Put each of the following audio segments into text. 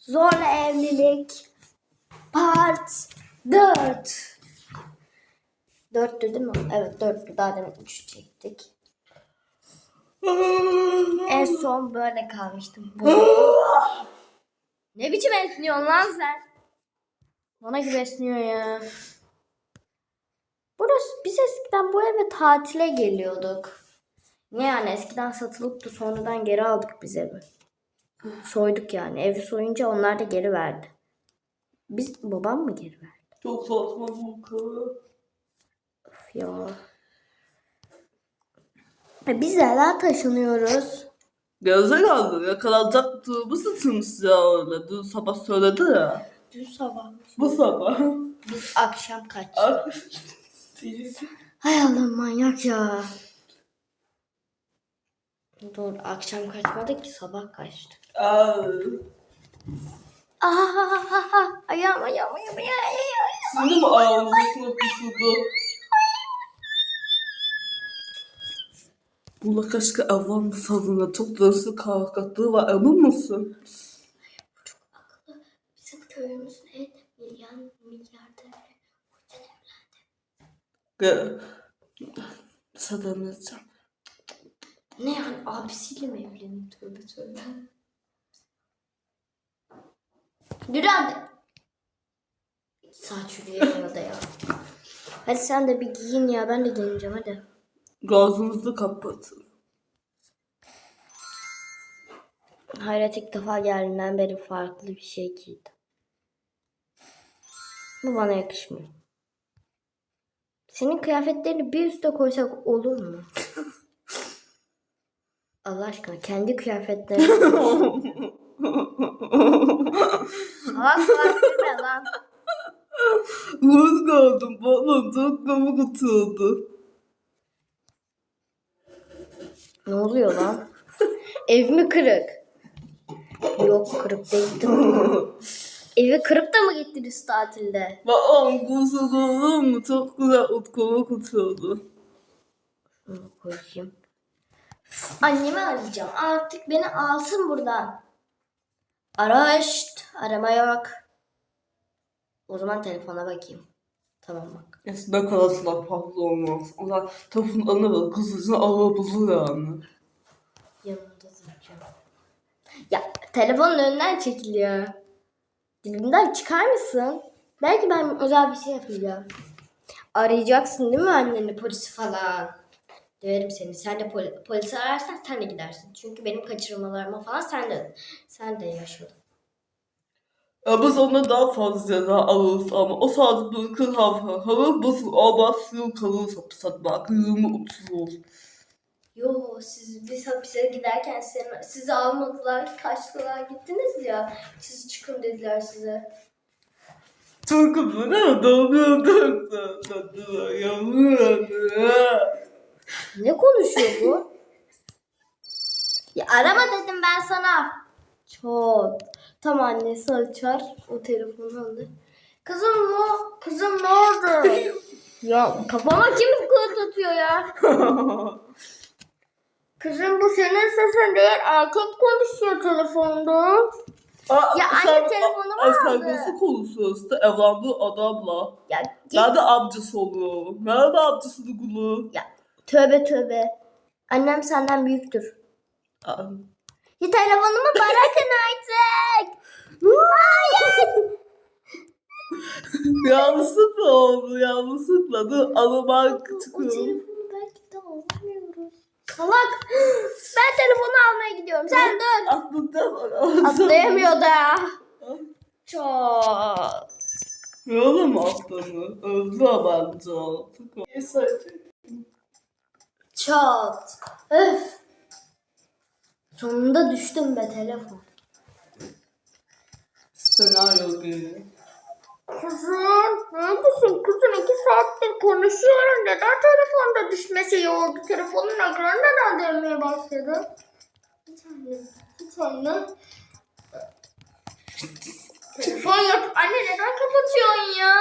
Zorla evlilik. Part 4. 4'tü değil mi? Evet 4'tü. Daha demin 3 çektik. En son böyle kalmıştım. Ne biçim esniyorsun lan sen? Bana gibi esniyor ya. Burası biz eskiden bu eve tatile geliyorduk. Ne yani eskiden satılıp da sonradan geri aldık biz evi. Soyduk yani. Evi soyunca onlar da geri verdi. Biz babam mı geri verdi? Çok saçma bu kız. Of ya. E biz hala taşınıyoruz. Gerizekalı yakalanacaktı. Bu sıçmış ya öyle. Dün sabah söyledi ya. Dün sabah. Bu sabah. Biz akşam kaç? Ay. Hay Allah manyak ya. Dur akşam kaçmadık ki sabah kaçtı. Aa, ayağım ayağım ayağım ayağım. Şimdi mi ayağınızı sınıf ısırdı? Bula keşke evlen sadına çok dönüşü kavgatlığı var emin misin? Bizim köyümüzün en milyar milyarder. Ge- Sademeyeceğim. Ne yani abisiyle mi evleneyim tövbe tövbe. Yürü hadi. Saat yürüyemiyor da ya. Hadi sen de bir giyin ya ben de giyineceğim hadi. Gazınızı kapatın. Hayret ilk defa geldiğinden beri farklı bir şey giydi. Bu bana yakışmıyor. Senin kıyafetlerini bir üste koysak olur mu? Allah aşkına kendi kıyafetlerini Salak salak gülme lan. Buz kaldım bana çok kabuk atıyordu. Ne oluyor lan? Ev mi kırık? Yok kırık değil değil mi? Evi kırıp da mı gittiniz tatilde? Babam kuzu kaldım mı çok güzel kabuk atıyordu. Şunu koyayım. Annemi arayacağım. Artık beni alsın buradan. Araşt. Arama yok. O zaman telefona bakayım. Tamam bak. Eskiden karasılar fazla olmaz. Onlar telefonun anı kızıcını arabulu yani. Yanında duracağım. Ya telefonun önünden çekiliyor. Dilinden çıkar mısın? Belki ben özel bir şey yapacağım. Arayacaksın değil mi anneni polisi falan? Döverim seni. Sen de poli- polisi ararsan sen de gidersin. Çünkü benim kaçırmalarıma falan sen de sen de yaşadın. Biz ona daha fazla ceza alırız ama o bir kız hava hava basın o basıyor kalırız hapiste bak 20-30 olur. Yo siz biz hapise giderken seni, sizi almadılar, kaçtılar gittiniz ya. Siz çıkın dediler size. Çok güzel değil mi? Doğru Ne konuşuyor bu? ya arama dedim ben sana. Çok. Tam annesi açar. O telefonu alır. Kızım ne? Kızım ne oldu? ya kafama kim kılıç atıyor ya? Kızım bu senin sesin değil. Erkek konuşuyor telefonda. Ya anne telefonumu aldı. sevgilisi konuşuyor işte evlendiği adamla. Ya git. Nerede amcası oluyor? Nerede amcası Dugulu? Ya tövbe tövbe. Annem senden büyüktür. Ya telefonumu bırakın artık. Hayır. Yanlışlıkla oldu yanlışlıkla. Dur alamak O çıkıyor. telefonu belki de alamıyoruz. Salak. Ben telefonu almaya gidiyorum. Sen dur. Var. Atlayamıyor da. Çok. Ne oğlum aklını? Öldü bence. Neyse. Çat. Öf. Sonunda düştüm be telefon. Senaryo gibi. Kızım neredesin kızım? iki saattir konuşuyorum. Neden telefonda düşme şeyi oldu? Telefonun ekranı neden dönmeye başladı? Bir tane. Bir tane. Telefon yok. Anne neden kapatıyorsun ya?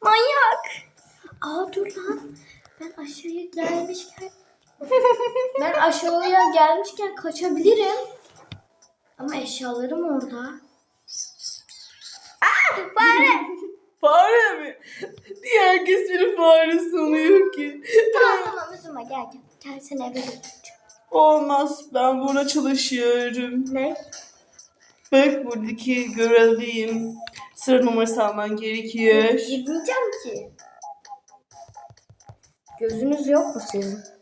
Manyak. Aa dur lan. Ben aşağıya gelmişken ben aşağıya gelmişken kaçabilirim. Ama eşyalarım orada. Fare. Fare mi? Niye herkes beni fare sanıyor ki? tamam tamam üzülme gel gel. Gel seni eve. Olmaz. Ben burada çalışıyorum. Ne? Bak buradaki görevliyim. Sıra numarası alman gerekiyor. Girmeyeceğim ki. Gözünüz yok mu sizin?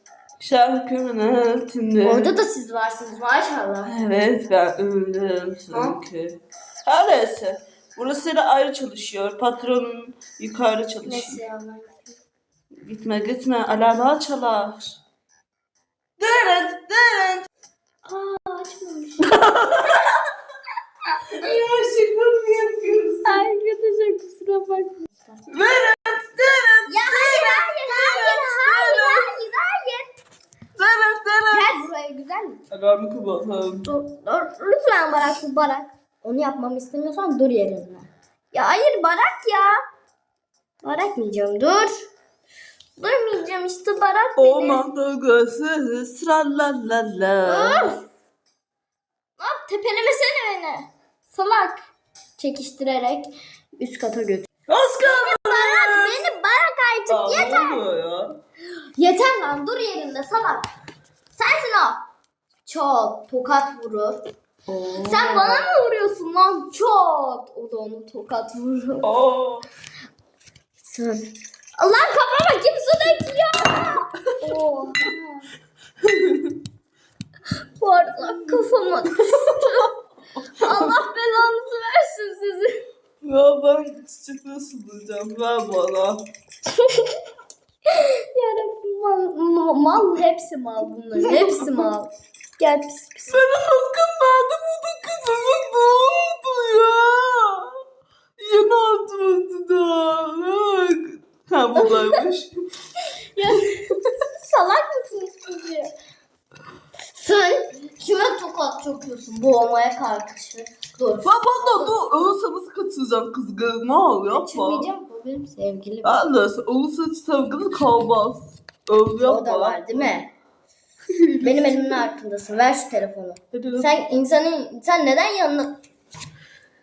Şarkımın altında. Orada da siz varsınız maşallah. Evet ben öldüm çünkü. Her neyse. Burası da ayrı çalışıyor. Patronun yukarıda çalışıyor. Neyse Allah. Gitme gitme alarmlar çalar. Dırınt dırınt. Aa açmamış. Ya şaka mı yapıyorsun? Arkadaşlar kusura bakmayın. Dırınt dırınt. Ya hayır hayır hayır hayır. Dırınt dırınt. Gel buraya güzel mi? Alarmı kapatalım. Dur, dur, lütfen Barak bu Barak. Onu yapmamı istemiyorsan dur yerinde. Ya hayır Barak ya. Barak diyeceğim dur. Durmayacağım işte Barak beni. Orman dalgası sıralalalala. Öf! Lan tepelemesene beni. Salak. Çekiştirerek üst kata götür. Oscar. Barak beni Barak artık yeter. Ne oluyor ya? Yeter lan dur yerinde salak. Sensin o. Çok tokat vurur. Sen bana mı vuruyorsun lan? Çok. O da onu tokat vurur. Sen. Allah kafama kim su döküyor? Oha. Arada kafama düştü. Allah belanızı versin sizi. Ya ben çiçekleri sulayacağım. Ver bana. Yarabbim mal, mal, mal hepsi mal bunların. Hepsi mal. Gel pis pis. Benim hakkım nerede buldun kızımın ne oldu ya? Yeni atmadı da. Ha buradaymış. Ya, salak mısınız siz ya? Sen kime tokat çakıyorsun boğmaya kalkışı? Dur. ben bana. Ölürse nasıl kaçıracağım kızgın? Ne ol yapma. Kaçırmayacağım bu benim sevgilim. Ben de ölürse sevgili kalmaz. Öyle yapma. O da var değil mi? Benim elimin altındasın. Ver şu telefonu. Sen insanın sen neden yanına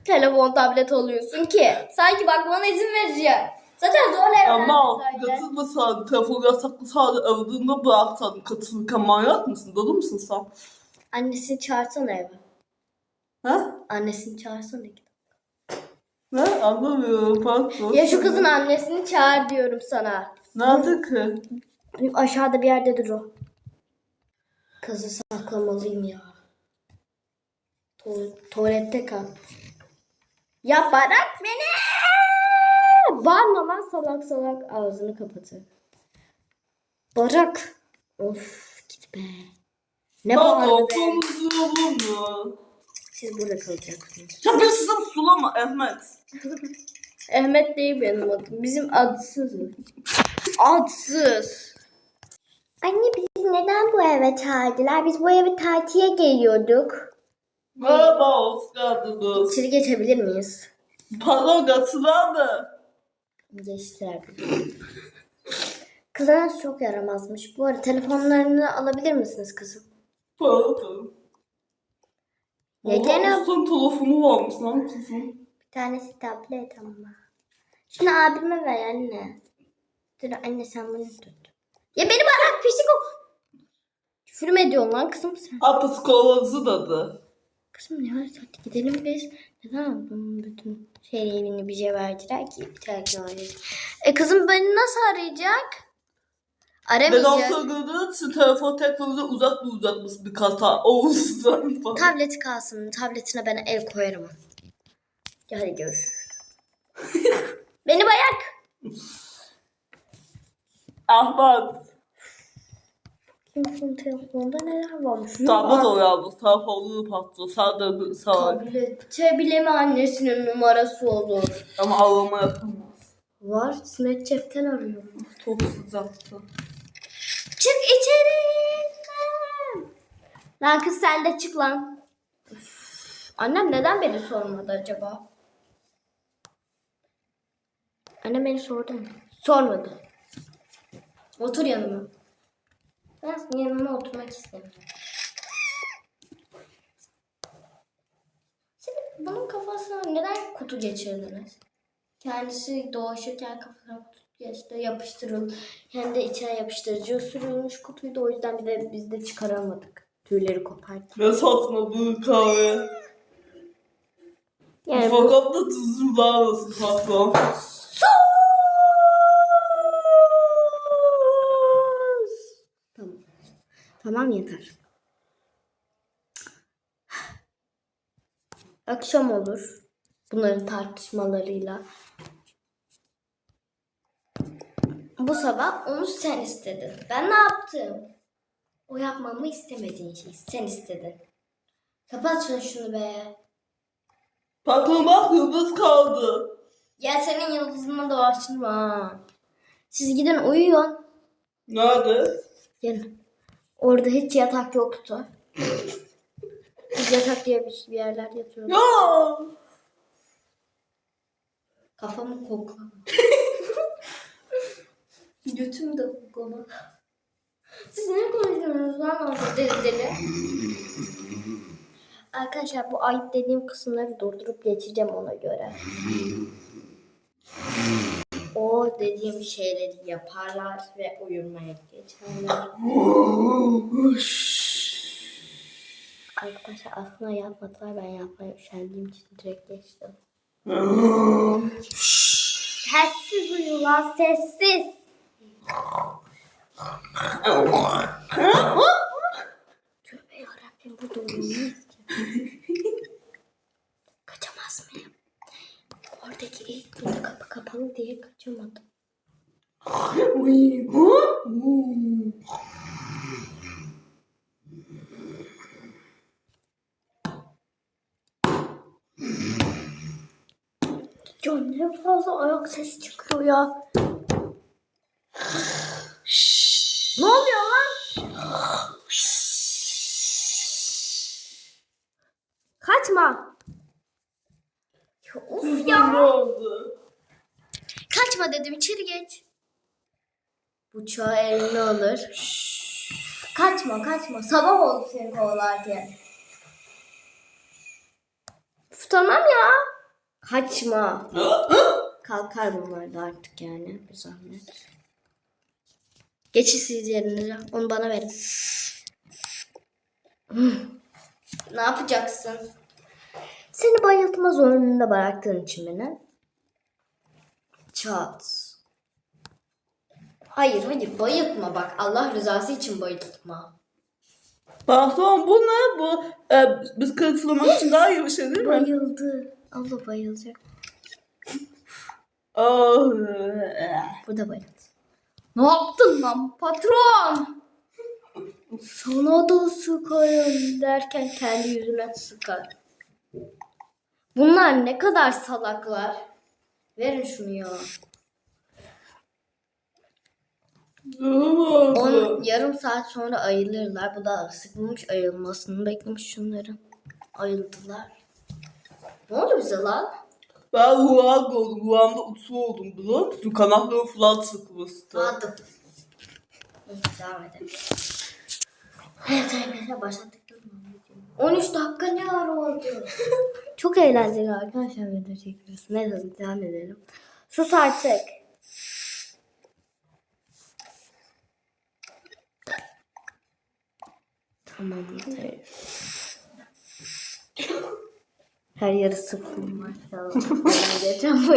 telefon tablet alıyorsun ki? Sanki bakmana izin vereceğim. Zaten zor Ama katılmasaydın, telefonu yasaklı sadece evdinde bıraksaydın katılırken manyak mısın? Dolu musun sen? Annesini çağırsana eve. Ha? Annesini çağırsana. Ne? Anlamıyorum. Pardon. Ya şu kızın annesini çağır diyorum sana. Nerede ki? Aşağıda bir yerdedir o. Kızı saklamalıyım ya. Tu- tuvalette kal. Ya bırak beni! Bağırma lan salak salak ağzını kapatır. Bırak. Of git be. Ne bağırdı be? Siz burada kalacaksınız. Ya ben size sulama Ahmet. Ahmet değil benim adım. Bizim adsızız. Adsız. Anne bizi neden bu eve çağırdılar? Biz bu eve tatile geliyorduk. Merhaba, hoş geldiniz. İçeri geçebilir miyiz? Pardon, katılandı. Geçtiler. Kızınız çok yaramazmış. Bu arada telefonlarını alabilir misiniz kızım? Pardon. Gene Son telefonu varmış lan kızım. bir tanesi tablet ama. Şunu abime ver anne. Dur anne sen bunu tut. Ya beni bırak pişik o. Küfür mü ediyorsun lan kızım sen? Ha psikoloğusu dedi. Kızım ne var hadi gidelim biz. Neden bunun bütün şeyini bize verdiler ki bir tane arayacak. E kızım beni nasıl arayacak? Neden Aramayacak. söylediğin için telefon teknolojide uzak duracakmış bir kata. O yüzden falan. Tableti kalsın. Tabletine ben el koyarım. Ya hadi görüşürüz. beni bayak. Ahmet. Kimsenin telefonda neler varmış? Tablet o yalnız. Telefonu patlı. Sen de bir sağ. Tablette bile mi annesinin numarası olur? Ama ağlama yapamaz. Var. Snapchat'ten arıyorum. Çok sıcaktı. Çık içeri. Lan kız sen de çık lan. Üf, Annem neden beni sormadı acaba? Annem beni sordu mu? Sormadı. Otur yanıma. Ben yanıma oturmak istemiyorum. Seni bunun kafasına neden kutu geçirdiniz? Kendisi dolaşırken kafasına kutu geçti, yapıştırıl. Hem de içine yapıştırıcı sürülmüş kutuydu. O yüzden bir de biz de çıkaramadık. Tüyleri kopardı. Ne saçma bu kahve. Yani bu Fakat da tuzlular nasıl patron? Tamam. Tamam yeter. Akşam olur. Bunların tartışmalarıyla. Bu sabah onu sen istedin. Ben ne yaptım? O yapmamı istemediğin şey. Sen istedin. Kapat şunu, şunu be. Bak yıldız kaldı. Ya senin yıldızına dolaştırma. ha. Siz gidin uyuyun. Nerede? Gelin. Orada hiç yatak yoktu. Biz yatak diye bir yerler yatıyoruz. Ya. Kafamı kokla. Götüm de kokla. Siz ne konuşuyorsunuz lan orada deli deli? Arkadaşlar bu ayıp dediğim kısımları durdurup geçeceğim ona göre. O dediğim şeyleri yaparlar ve uyumaya geçerler. Arkadaşlar aslında yapmadılar ben yapmaya üşendiğim için direkt geçtim. Sessiz uyu lan sessiz. Tövbe yarabbim burada uyumayız ki. Kaçamaz mıyım? Oradaki ilk kapı kapalı diye kaçamadım. Ya ne fazla ayak sesi çıkıyor ya. ne oluyor lan? Kaçma. Ya of ya. Ne oldu? Kaçma dedim içeri geç. Bıçağı eline alır. Kaçma kaçma. Sabah oldu seni kovalarken. Uf, tamam ya. Kaçma. Kalkar bunlar da artık yani. Bir zahmet. Geçin siz yerinize. Onu bana verin. Ne yapacaksın? Seni bayıltma zorununda bıraktığın için beni. Çat. Hayır hayır bayıltma bak. Allah rızası için bayıltma. Patron bu ne bu? Ee, biz kırıtlamak için daha iyi bir şey değil mi? Bayıldı. Allah bayılacak. Ah, Bu da bayıldı. Ne yaptın lan patron? Sana da sıkarım derken kendi yüzüne sıkar. Bunlar ne kadar salaklar. Verin şunu ya. On, yarım saat sonra ayılırlar. Bu da sıkılmış ayılmasını beklemiş şunların. Ayıldılar. Ne oldu bize lan? Ben ruhak oldum. Ruhamda utsu oldum biliyor musun? Kanatlarım falan sıkmıştı. Hadi. Devam edelim. Evet arkadaşlar başlattık. değil mi? 13 dakika ne ara oldu? Çok eğlenceli arkadaşlar video çekiyoruz. Neyse devam edelim. Sus artık. Tamamdır. Her yeri sıfır maşallah. Ben geçen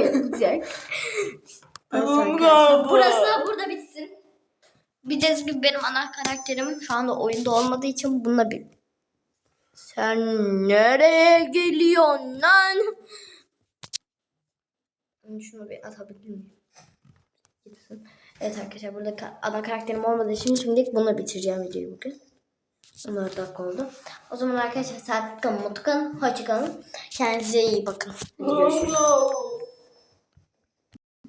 arkadaşlar, Burası da burada bitsin. Bildiğiniz gibi benim ana karakterim şu anda oyunda olmadığı için bununla bir... Sen nereye geliyorsun lan? Şunu bir atabilir miyim? Evet arkadaşlar burada ana karakterim olmadığı için şimdilik bunu bitireceğim videoyu bugün. 14 dakika oldu. O zaman arkadaşlar saat mutlu kalın, hoşça kalın. Kendinize iyi bakın. Hadi görüşürüz.